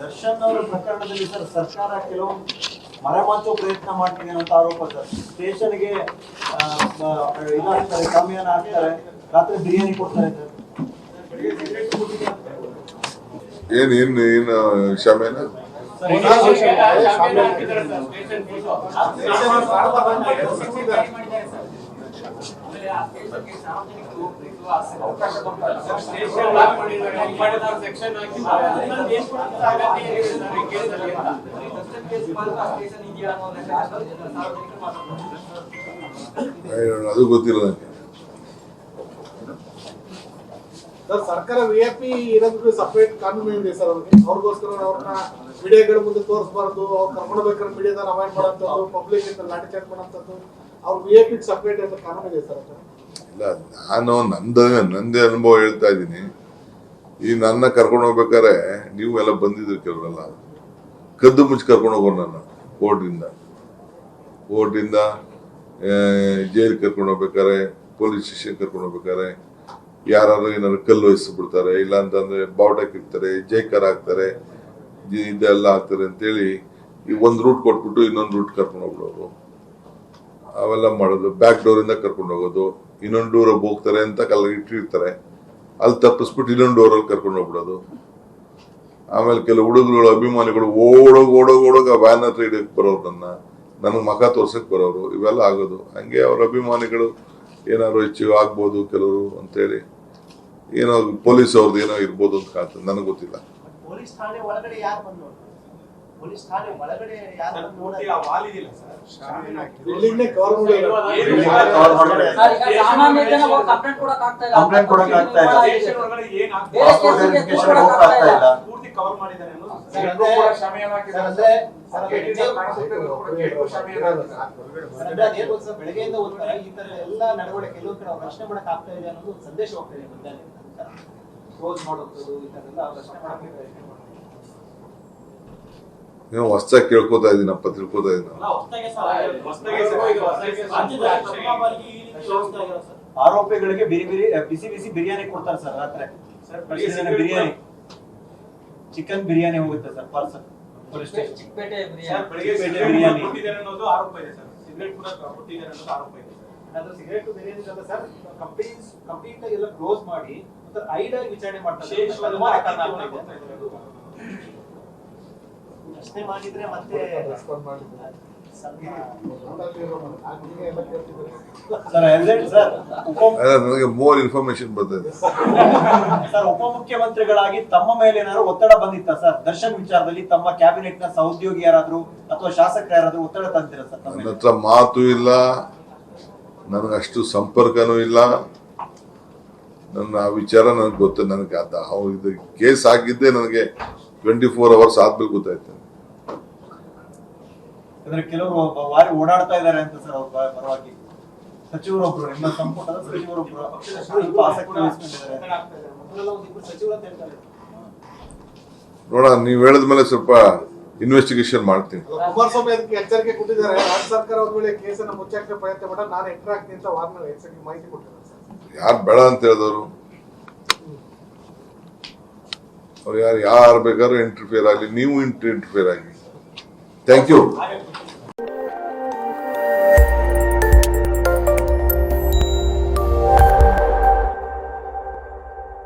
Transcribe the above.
ದರ್ಶನ್ ಅವರ ಪ್ರಕರಣದಲ್ಲಿ ಸರ್ ಸರ್ಕಾರ ಕೆಲವು ಮರೆಮಾಚೋ ಪ್ರಯತ್ನ ಮಾಡ್ತಿದೆ ಅಂತ ಆರೋಪ ಸರ್. ಸ್ಟೇಷನ್ಗೆ ಇದಾಗ್ತಾರೆ ಕಮ್ಮಿಯನ್ನ ಹಾಕ್ತಾರೆ. ರಾತ್ರಿ ಬಿರಿಯಾನಿ ಕೊಡ್ತಾರೆ ಸರ್. ಏನ್ ಏನ್ ಏನ್ ಶಾಮೇನ ಅದು ಗೊತ್ತಿಲ್ಲ ನನಗೆ ಸರ್, ಸರ್ಕಾರ ಪಿ ಇರೋದಕ್ಕೆ ಸಪ್ರೇಟ್ ಕಾನೂನು ಇದೆ ಸರ್ ಅವ್ರಿಗೆ ಅವ್ರಿಗೋಸ್ಕರ ಅವ್ರನ್ನ ಮೀಡಿಯಾಗಳ ಮುಂದೆ ತೋರಿಸಬಾರ್ದು, ಅವ್ರು ಕರ್ಕೊಂಡು ಬೇಕಾದ್ರೆ ಅವಾಯ್ಡ್ ಮಾಡೋಂಥದ್ದು ಪಬ್ಲಿಕ್ ಇಂದ ಲಾಠಿ ಅವ್ರ ವಿ ಐ ಪಿ ಸಪ್ರೇಟ್ ಅಂತ ಕಾನೂನು ಇದೆ ಸರ್. ನಾನು ನಂದ ನಂದೇ ಅನುಭವ ಹೇಳ್ತಾ ಇದ್ದೀನಿ. ಈ ನನ್ನ ಕರ್ಕೊಂಡು ಹೋಗ್ಬೇಕಾದ್ರೆ ನೀವು ಎಲ್ಲ ಬಂದಿದ್ರು ಕೆಲವರೆಲ್ಲ. ಕದ್ದು ಮುಚ್ಚಿ ಕರ್ಕೊಂಡು ಹೋಗೋರು ನನ್ನ ಕೋರ್ಟಿಂದ ಕೋರ್ಟಿಂದ ಜೈಲ್ ಕರ್ಕೊಂಡು ಹೋಗ್ಬೇಕಾರೆ ಪೊಲೀಸ್ ಸ್ಟೇಷನ್ ಕರ್ಕೊಂಡು ಹೋಗ್ಬೇಕಾರೆ ಯಾರು ಏನಾದ್ರು ಕಲ್ಲು ಬಿಡ್ತಾರೆ ಇಲ್ಲ ಅಂತಂದ್ರೆ ಬಾವುಟಕ್ಕೆ ಇರ್ತಾರೆ ಜೈಕರ್ ಹಾಕ್ತಾರೆ ಇದೆಲ್ಲ ಹಾಕ್ತಾರೆ ಅಂತೇಳಿ ಈ ಒಂದು ರೂಟ್ ಕೊಟ್ಬಿಟ್ಟು ಇನ್ನೊಂದು ರೂಟ್ ಕರ್ಕೊಂಡು ಹೋಗ್ಬಿಡೋರು ಅವೆಲ್ಲ ಮಾಡೋದು ಬ್ಯಾಕ್ ಡೋರ್ ಇಂದ ಕರ್ಕೊಂಡು ಹೋಗೋದು. ಇನ್ನೊಂದು ಡೋರ್ ಹೋಗ್ತಾರೆ ಅಂತ ಕಲ್ಲ ಇಟ್ಟಿರ್ತಾರೆ. ಅಲ್ಲಿ ತಪ್ಪಿಸ್ಬಿಟ್ಟು ಇನ್ನೊಂದು ಡೋರಲ್ಲಿ ಕರ್ಕೊಂಡು ಹೋಗ್ಬಿಡೋದು. ಆಮೇಲೆ ಕೆಲವು ಹುಡುಗರುಗಳು, ಅಭಿಮಾನಿಗಳು ಓಡೋಗಿ ಓಡೋಗಿ ಓಡೋಗ ವ್ಯಾನ್ ಹತ್ರ ಹಿಡಿಯಕ್ ಬರೋರು ನನ್ನ. ನನಗೆ ಮಖ ತೋರ್ಸಕ್ ಬರೋರು. ಇವೆಲ್ಲ ಆಗೋದು. ಹಂಗೆ ಅವ್ರ ಅಭಿಮಾನಿಗಳು ಏನಾದ್ರು ಹೆಚ್ಚು ಆಗ್ಬೋದು ಕೆಲವರು ಅಂತೇಳಿ. ಏನೋ ಪೊಲೀಸ್ ಅವ್ರದ್ದು ಏನೋ ಇರ್ಬೋದು ಅಂತ ಕಾಣ್ತದೆ. ನನಗೆ ಗೊತ್ತಿಲ್ಲ. ಪೊಲೀಸ್ ಠಾಣೆ ಒಳಗಡೆ ಯಾರು ಬಂದು ಆ ಸಾಮಾನ್ಯ ಜನ ಹೋಗಿ ಕಂಪ್ಲೇಂಟ್ ಕೊಡಕ್ ಆಗ್ತಾ ಇಲ್ಲ. ಕಂಪ್ಲೇಂಟ್ ಕೊಡಕ್ ಆಗ್ತಾ ಇಲ್ಲ. ಪಾಸ್ಪೋರ್ಟ್ ವೆರಿಫಿಕೇಶನ್ ಆಗ್ತಾ ಪೂರ್ತಿ ಕವರ್ ಮಾಡಿದ್ದಾರೆ ಬೆಳಗ್ಗೆಯಿಂದ ಓದ್ತಾರೆ ಈ ತರ ಎಲ್ಲ ನಡವಳಿಕೆ ಕೆಲವು ಕಡೆ ಪ್ರಶ್ನೆ ಮಾಡಕ್ ಆಗ್ತಾ ಇದೆ ಅನ್ನೋದು ಒಂದು ಸಂದೇಶ ಹೋಗ್ತಾ ಇದೆ ಮಧ್ಯಾಹ್ನ ಕ್ಲೋಸ್ ಮಾಡೋದು ಈ ತರ ಎಲ್ಲ ಪ್ರಶ್ನೆ ಮಾಡ್ತಾರೆ. ಏನೋ ಹೊಸ್ದಾಗಿ ಕೇಳ್ಕೊತಾ ಇದೀನಪ್ಪ ತಿಳ್ಕೊತಾ ಇದೀನಿ. ಆರೋಪಿಗಳಿಗೆ ಬಿರಿ ಬಿರಿ ಬಿಸಿ ಬಿಸಿ ಬಿರಿಯಾನಿ ಕೊಡ್ತಾರೆ ಸರ್ ರಾತ್ರಿ. ಬಿರಿಯಾನಿ. ಚಿಕನ್ ಬಿರಿಯಾನಿ ಹೋಗುತ್ತೆ ಸರ್ ಪಾರ್ಸಲ್ ಚಿಕ್ಕಪೇಟೆ ಬಿರಿಯಾನಿ. ಅನ್ನೋದು ಆರೋಪ ಇದೆ ಸರ್. ಸಿಗರೇಟ್ ಕೂಡ ಕೊಟ್ಟಿದ್ದಾರೆ ಅನ್ನೋದು ಆರೋಪ ಇದೆ ಸರ್. ಅದು ಸಿಗರೇಟ್ ಬಿರಿಯಾನಿ ಅಂತ ಸರ್ ಕಂಪ್ಲೀಟ್ ಕಂಪ್ಲೀಟ್ ಎಲ್ಲ ಕ್ಲೋಸ್ ಮಾಡಿ ಮತ್ತೆ ಐಡ್ ಆಗಿ ವಿಚಾರಣೆ ಮಾಡ್ತಾರೆ. ಪ್ರಶ್ನೆ ಮಾಡಿದ್ರೆ ಮತ್ತೆ ನನಗೆ ಮೋರ್ ಇನ್ಫಾರ್ಮೇಶನ್ ಬರ್ತದೆ. ಸರ್ ಉಪಮುಖ್ಯಮಂತ್ರಿಗಳಾಗಿ ತಮ್ಮ ಮೇಲೆ ಏನಾದ್ರು ಒತ್ತಡ ಬಂದಿತ್ತ ಸರ್? ದರ್ಶನ್ ವಿಚಾರದಲ್ಲಿ ತಮ್ಮ ಕ್ಯಾಬಿನೆಟ್ನ ಸಹೋದ್ಯೋಗಿ ಯಾರಾದ್ರೂ ಅಥವಾ ಶಾಸಕ ಯಾರಾದ್ರೂ ಒತ್ತಡ ತಂದಿರ ಸರ್ ನನ್ನ? ಹತ್ರ ಮಾತು ಇಲ್ಲ. ನನಗೆ ಅಷ್ಟು ಸಂಪರ್ಕನೂ ಇಲ್ಲ. ನನ್ನ ಆ ವಿಚಾರ ನನಗೆ ಗೊತ್ತು. ನನಗೆ ಅದ ಅವ್ರು ಇದು ಕೇಸ್ ಆಗಿದ್ದೇ ನನಗೆ ಟ್ವೆಂಟಿ ಫೋರ್ ಅವರ್ಸ್ ಆದ್ಮೇಲೆ ಗೊತ್ತಾಯ್ತು. ಅಂದ್ರೆ ಕೆಲವರು ಒಬ್ಬ ವಾರಿ ಓಡಾಡ್ತಾ ಇದ್ದಾರೆ ಅಂತ ಸರ್ ಅವ್ರ ಪರ- ಪರವಾಗಿ ಸಚಿವರೊಬ್ರು ನಿಮ್ಮ ಸಂಪುಟದ ಸಚಿವರೊಬ್ರು ಸ್ವಲ್ಪ ಆಸಕ್ತಿ ವಹಿಸ್ಕೊಂಡಿದ್ದಾರೆ. ನೋಡೋಣ ನೀವು ಹೇಳಿದ ಮೇಲೆ ಸ್ವಲ್ಪ ಇನ್ವೆಸ್ಟಿಗೇಷನ್ ಮಾಡ್ತೀನಿ. ಕುಮಾರಸ್ವಾಮಿ ಅದಕ್ಕೆ ಎಚ್ಚರಿಕೆ ಕೊಟ್ಟಿದ್ದಾರೆ. ರಾಜ್ಯ ಸರ್ಕಾರ ಅವ್ರ ಕೇಸನ್ನ ಮುಚ್ಚಾಕ ಪ್ರಯತ್ನ ಮಾಡ ನಾನು ಎಂಟರ್ ಆಗ್ತೀನಿ ಅಂತ ವಾರ್ನ ಎಚ್ಚರಿಕೆ ಮಾಹಿತಿ ಕೊಟ್ಟಿದ್ದಾರೆ ಸರ್. ಯಾರು ಬೇಡ ಅಂತ ಹೇಳಿದವರು? ಅವ್ರು ಯಾರು ಯಾರು ಬೇಕಾದ್ರೂ ಇಂಟರ್ಫಿಯರ್ ಆಗಲಿ ನೀವು ಇಂಟರ್ಫಿಯರ್ ಆಗಿ ಥ್ಯಾಂಕ್ ಯು